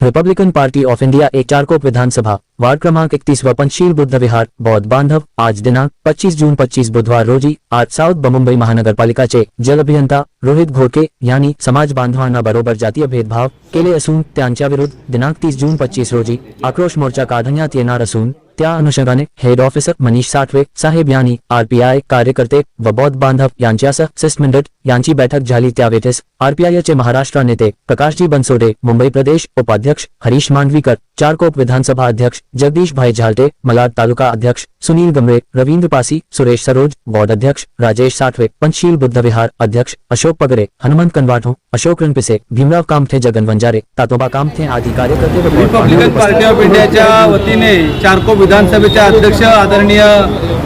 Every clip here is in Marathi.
रिपब्लिकन पार्टी ऑफ़ इंडिया एक चारकोप विधानसभा वार्ड क्रमांक इकतीस व पंचशील बुद्ध विहार। बौद्ध बांधव, आज दिनांक 25 जून 25 बुधवार रोजी, आज साउथ मुंबई महानगरपालिकाचे जल अभियंता, रोहित घोडके, यांनी समाज बांधवांना बरोबर जातीय भेदभाव केले असून त्यांच्या विरुद्ध दिनांक 30 जून 25 रोजी आक्रोश मोर्चा काढण्यात येणार असून त्या अनुषंगाने हेड ऑफिसर मनीष साठवे साहेब यांनी आरपीआय कार्यकर्ते व बौद्ध बांधव यांच्यासह सिस मिंडट यांची बैठक झाली. त्यावेळेस आरपीआयचे महाराष्ट्र नेते प्रकाशजी बनसोडे मुंबई प्रदेश उपाध्यक्ष हरीश मांडवीकर चारकोप विधानसभा अध्यक्ष जगदीश भाई झालटे मलाड तालुका अध्यक्ष सुनील गमरे रविन्द्र पासी सुरेश सरोज वार्ड अध्यक्ष राजेश साठवे पंचशील बुद्ध विहार अध्यक्ष अशोक पगरे हनुमंत कनवाठो अशोक रणपिसे भीमराव कामथे जगन वंजारे तातोबा कामथे आदी कार्यकर्ते रिपब्लिकन पार्टी ऑफ़ इंडियाच्या वतीने चारको विधानसभेचे अध्यक्ष आदरणीय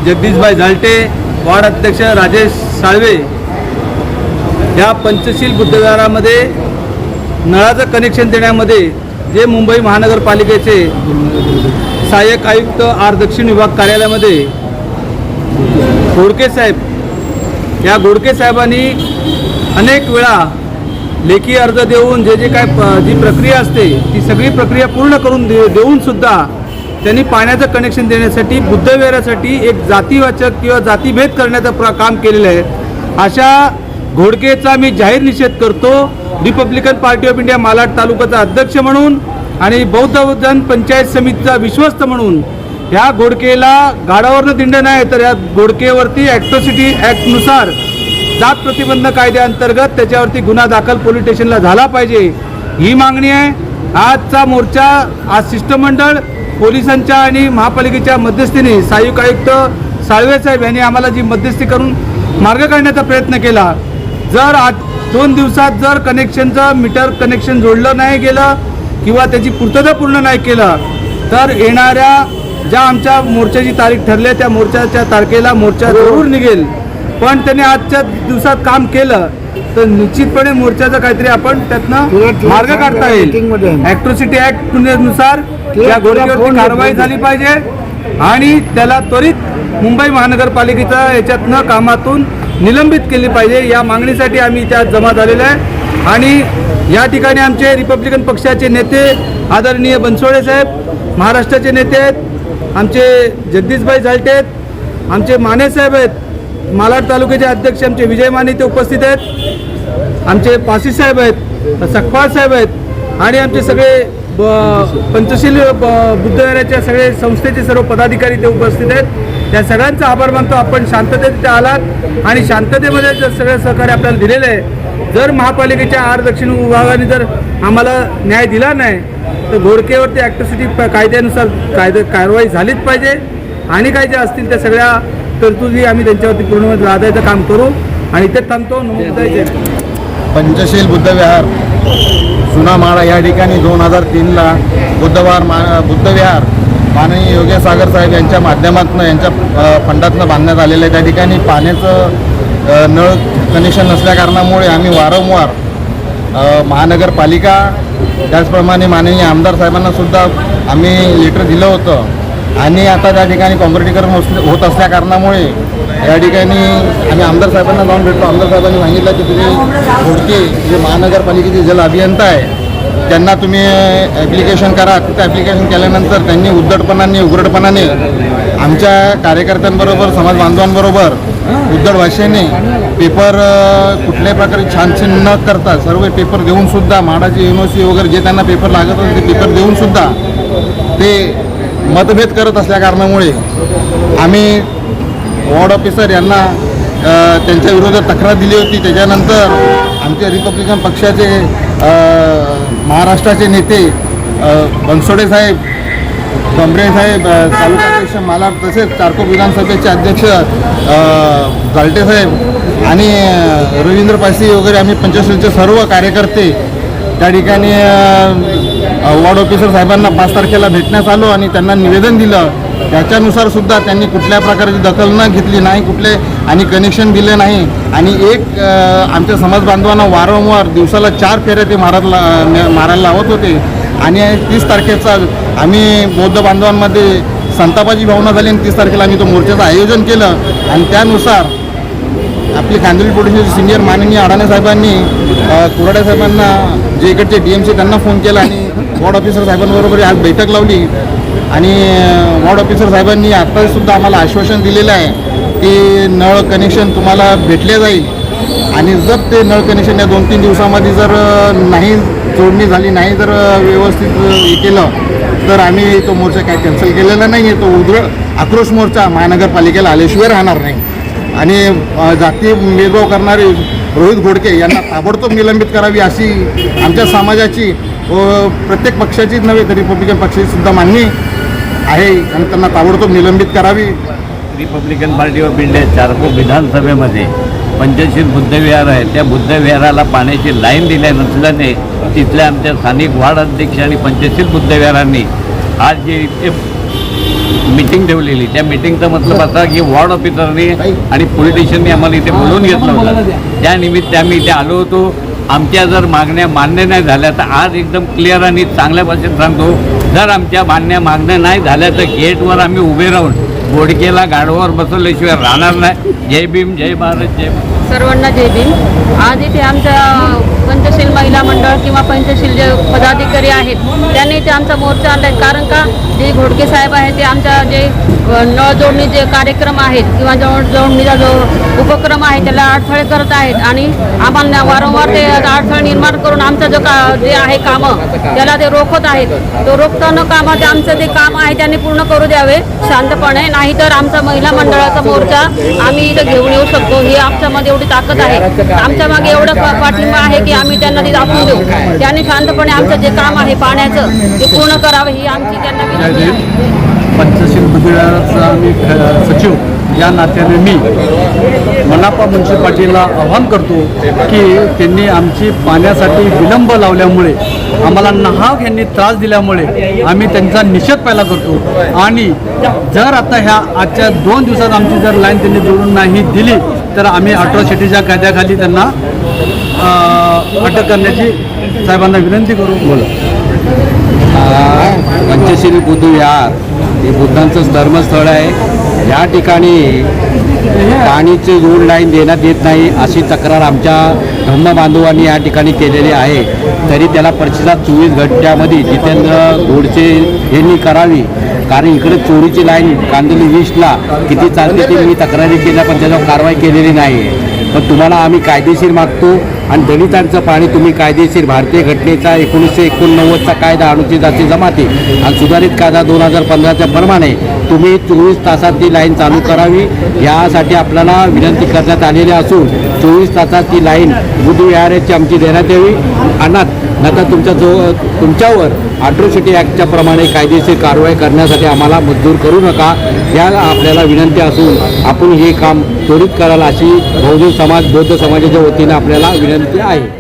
जगदीशभाई झालटे वार्ड अध्यक्ष राजेश साळवे या पंचशील बुद्धविहारामध्ये नळाचं कनेक्शन देण्यामध्ये जे मुंबई महानगरपालिकेचे सहाय्यक आयुक्त आर दक्षिण विभाग कार्यालयामध्ये घोडके साहेब या घोडके साहेबांनी अनेक वेळा लेखी अर्ज देऊन जे जे काय जी प्रक्रिया असते ती सगळी प्रक्रिया पूर्ण करून दे देऊन सुद्धा त्यांनी पाण्याचं कनेक्शन देण्यासाठी बुद्धविहारासाठी एक जातीवाचक किंवा जातीभेद करण्याचं प्र काम केलेलं आहे. अशा घोडकेचा मी जाहीर निषेध करतो. Republican Party of India Malad तालुक्याचा अध्यक्ष म्हणून आणि बौद्ध जन पंचायत समितीचा विश्वस्त म्हणून ह्या घोडकेला गाडावरनं दिंड नाही तर या घोडकेवरती ॲक्ट्रोसिटी ॲक्टनुसार जात प्रतिबंध कायद्याअंतर्गत त्याच्यावरती गुन्हा दाखल पोलीस स्टेशनला झाला पाहिजे. ही मागणी आहे. आजचा मोर्चा आज शिष्टमंडळ पोलिसांच्या आणि महापालिकेच्या मध्यस्थीने सहाय्यक आयुक्त साळवे साहेब यांनी आम्हाला जी मध्यस्थी करून मार्ग काढण्याचा प्रयत्न केला. जर आज दोन दिवसात जर कनेक्शनचं मीटर कनेक्शन जोडलं नाही गेलं किंवा त्याची पूर्तता पूर्ण नाही केलं तर येणाऱ्या ज्या आमच्या मोर्चाची तारीख ठरली त्या मोर्चाच्या तारखेला मोर्चा जरूर निघेल. पण त्यांनी आजच्या दिवसात काम केलं. तर निश्चितपणे मोर्चाचं काहीतरी आपण त्यातनं मार्ग काढता येईल. ऍट्रॉसिटी ऍक्टनुसार या घोडक्यावरती कारवाई झाली पाहिजे आणि त्याला त्वरित मुंबई महानगरपालिकेचा याच्यातनं कामातून निलंबित केली पाहिजे. या मागणीसाठी आम्ही त्यात जमा झालेलो आहे. आणि या ठिकाणी आमचे रिपब्लिकन पक्षाचे नेते आदरणीय बनसोडे साहेब महाराष्ट्राचे नेते आहेत आमचे जगदीशभाई झालटे आहेत आमचे माने साहेब आहेत मालाड तालुक्याचे अध्यक्ष आमचे विजय माने ते उपस्थित आहेत. आमचे पासी साहेब आहेत सकपाळ साहेब आहेत आणि आमचे सगळे ब- पंचशील ब- बुद्धविहाराच्या सगळे संस्थेचे सर्व पदाधिकारी ते उपस्थित आहेत. त्या सगळ्यांचा आभार मानतो. आपण शांततेत इथे आलात आणि शांततेमध्ये जर सगळं सहकार्य आपल्याला दिलेलं आहे जर महापालिकेच्या आर दक्षिण विभागाने जर आम्हाला न्याय दिला नाही तर घोडकेवरती ॲक्टिव्हिटी कायद्यानुसार कायदे कारवाई झालीच पाहिजे. आणि काय ज्या असतील त्या सगळ्या तरतुदी आम्ही त्यांच्यावरती पूर्ण लादायचं काम करू आणि ते थांबतो. पंचशील बुद्धविहार सुनामाळा या ठिकाणी दोन हजार तीनला बुद्धवार मा बुद्धविहार माननीय योगेश सागर साहेब यांच्या माध्यमातून यांच्या फंडातनं बांधण्यात आलेलं आहे. त्या ठिकाणी पाण्याचं नळ कनेक्शन नसल्या कारणामुळे आम्ही वारंवार महानगरपालिका त्याचप्रमाणे माननीय आमदार साहेबांनासुद्धा आम्ही लेटर दिलं होतं. आणि आता त्या ठिकाणी कॉम्प्युटरीकरण होत होत असल्या कारणामुळे या ठिकाणी आम्ही आमदार साहेबांना जाऊन भेटतो आमदार साहेबांनी सांगितलं की तुम्ही घोडके जे महानगरपालिकेचे जल अभियंता आहे त्यांना तुम्ही ॲप्लिकेशन करा. तिथं ॲप्लिकेशन केल्यानंतर त्यांनी उद्धटपणाने उघडपणाने आमच्या कार्यकर्त्यांबरोबर समाज बांधवांबरोबर उद्धट भाषेने पेपर कुठल्याही प्रकारे छानछीन न करता सर्व पेपर देऊन सुद्धा ओ युनिव्हर्सिटी वगैरे जे त्यांना पेपर लागत होते ते पेपर देऊनसुद्धा ते मतभेद करत असल्या कारणामुळे आम्ही वॉर्ड ऑफिसर यांना त्यांच्या विरोधात तक्रार दिली होती. त्याच्यानंतर आमचे रिपब्लिकन पक्षाचे महाराष्ट्राचे नेते बनसोडे साहेब कमरे साहेब तालुका अध्यक्ष मालाड तसेच चारकोप विधानसभेचे अध्यक्ष जालटे साहेब आणि रवींद्र पासी वगैरे आम्ही पंचशीलचे सर्व कार्यकर्ते त्या ठिकाणी वॉर्ड ऑफिसर साहेबांना पाच तारखेला भेटण्यास आलो आणि त्यांना निवेदन दिलं. त्याच्यानुसार सुद्धा त्यांनी कुठल्या प्रकारची दखल न घेतली नाही कुठले आणि कनेक्शन दिले नाही. आणि एक आमच्या समाज बांधवांना वारंवार दिवसाला चार फेऱ्या ते मारत ला मारायला लावत होते. आणि तीस तारखेचा आम्ही बौद्ध बांधवांमध्ये संतापाची भावना झाली आणि तीस तारखेला आम्ही तो मोर्चाचं आयोजन केलं. आणि त्यानुसार आपले कांदिवली पोलीस सिनियर माननीय अडाणे साहेबांनी कुराड्या साहेबांना जे इकडचे डी एम सी त्यांना फोन केला आणि वॉर्ड ऑफिसर साहेबांबरोबर आज बैठक लावली. आणि वॉर्ड ऑफिसर साहेबांनी आत्तासुद्धा आम्हाला आश्वासन दिलेलं आहे की नळ कनेक्शन तुम्हाला भेटले जाईल. आणि जर ते नळ कनेक्शन या दोन तीन दिवसामध्ये जर नाही जोडणी झाली नाही जर व्यवस्थित हे केलं तर आम्ही तो मोर्चा काय कॅन्सल केलेला नाही आहे तो उग्र आक्रोश मोर्चा महानगरपालिकेला आल्याशिवाय राहणार नाही. आणि जाती भेदभाव करणारे रोहित घोडके यांना ताबडतोब निलंबित करावी अशी आमच्या समाजाची व प्रत्येक पक्षाचीच नव्हे तर रिपब्लिकन पक्षाची सुद्धा मागणी आहे आणि त्यांना ताबडतोब निलंबित करावी. Republican Party of India Charkop विधानसभेमध्ये पंचशील बुद्धविहार आहे. त्या बुद्धविहाराला पाण्याची लाईन दिल्या नसल्याने तिथल्या आमच्या स्थानिक वार्ड अध्यक्ष आणि पंचशील बुद्धविहारांनी आज जी इथे मिटिंग ठेवलेली. त्या मिटिंगचा मतलब असा की वॉर्ड ऑफिसरनी आणि पोलिटिशियननी आम्हाला इथे बोलवून घेतलं होतं. त्या निमित्त आम्ही इथे आलो होतो. आमच्या जर मागण्या मान्य नाही झाल्या तर आज एकदम क्लिअर आणि चांगल्या भाषेत सांगतो जर आमच्या मान्य मागण्या नाही झाल्या तर गेटवर आम्ही उभे राहून बोडकेला गाडवावर बसवल्याशिवाय राहणार नाही. जय भीम जय भारत जय सर्वांना जय भीम. आज इथे आमच्या मंडळ किंवा पंचशील जे पदाधिकारी आहेत त्यांनी ते आमचा मोर्चा आणला कारण का जे घोडके साहेब आहेत ते आमच्या जे नळ जोडणी जे कार्यक्रम आहेत किंवा जवळ जोडणीचा जो उपक्रम आहे त्याला अडथळे करत आहेत आणि आम्हाला वारंवार ते अडथळे निर्माण करून आमचं जो का जे आहे कामं त्याला ते रोखत आहेत. तो रोखताना कामं ते आमचं जे काम आहे त्यांनी पूर्ण करू द्यावे शांतपणे. नाहीतर आमचा महिला मंडळाचा मोर्चा आम्ही इथं घेऊन येऊ शकतो. ही आमच्यामध्ये एवढी ताकद आहे. आमच्या मागे एवढं पाठिंबा आहे की आम्ही त्यांना ते दाखवून देऊ. त्यांनी शांतपणे आमचं जे काम आहे पाण्याचं ते पूर्ण करावं ही आमची त्यांना विनंती आहे. पंचशील बुद्धविहाराचा मी सचिव या नात्याने मी मनापा म्युन्सिपाल्टीला आव्हान करतो की त्यांनी आमची पाण्यासाठी विलंब लावल्यामुळे आम्हाला नाहक यांनी त्रास दिल्यामुळे आम्ही त्यांचा निषेध पहिला करतो. आणि जर आता ह्या आजच्या दोन दिवसात आमची जर लाईन त्यांनी जोडून नाही दिली तर आम्ही अट्रॉसिटीच्या कायद्याखाली त्यांना अटक करण्याची साहेबांना विनंती करू. बोला. पंचश्री बुद्ध विहार हे बुद्धांचं धर्मस्थळ आहे. या ठिकाणी पाणीची रोड लाईन देण्यात येत नाही अशी तक्रार आमच्या धम्म बांधवांनी या ठिकाणी केलेली आहे. तरी त्याला प्रतिसाद चोवीस घंट्यामध्ये जितेंद्र गोडसे यांनी करावी. कारण इकडे चोरीची लाईन कांदिवली वीसला किती चालते ते मी तक्रारी केल्या पण त्याच्यावर कारवाई केलेली नाही. आहे पण तुम्हाला आम्ही कायदेशीर मागतो आणि दलितांचं पाणी तुम्ही कायदेशीर भारतीय घटनेचा एकोणीसशे एकोणनव्वदचा कायदा अनुसूचित जाती जमाती आणि सुधारित कायदा दोन हजार पंधराच्या प्रमाणे तुम्ही चोवीस तासात ती लाईन चालू करावी. यासाठी आपल्याला विनंती करण्यात आलेली असून चोवीस तासात ती लाईन बुद्धविहाराची आमची देण्यात यावी. अनाथ नका तुमच्या जो तुमच्यावर अट्रोसिटी ॲक्टच्या प्रमाणे कायदेशीर कारवाई करण्यासाठी आम्हाला मजदूर करू नका. या आपल्याला विनंती असून आपण हे काम त्वरित कराल अशी बहुजन समाज बौद्ध समाजाच्या वतीनं आपल्याला विनंती आहे.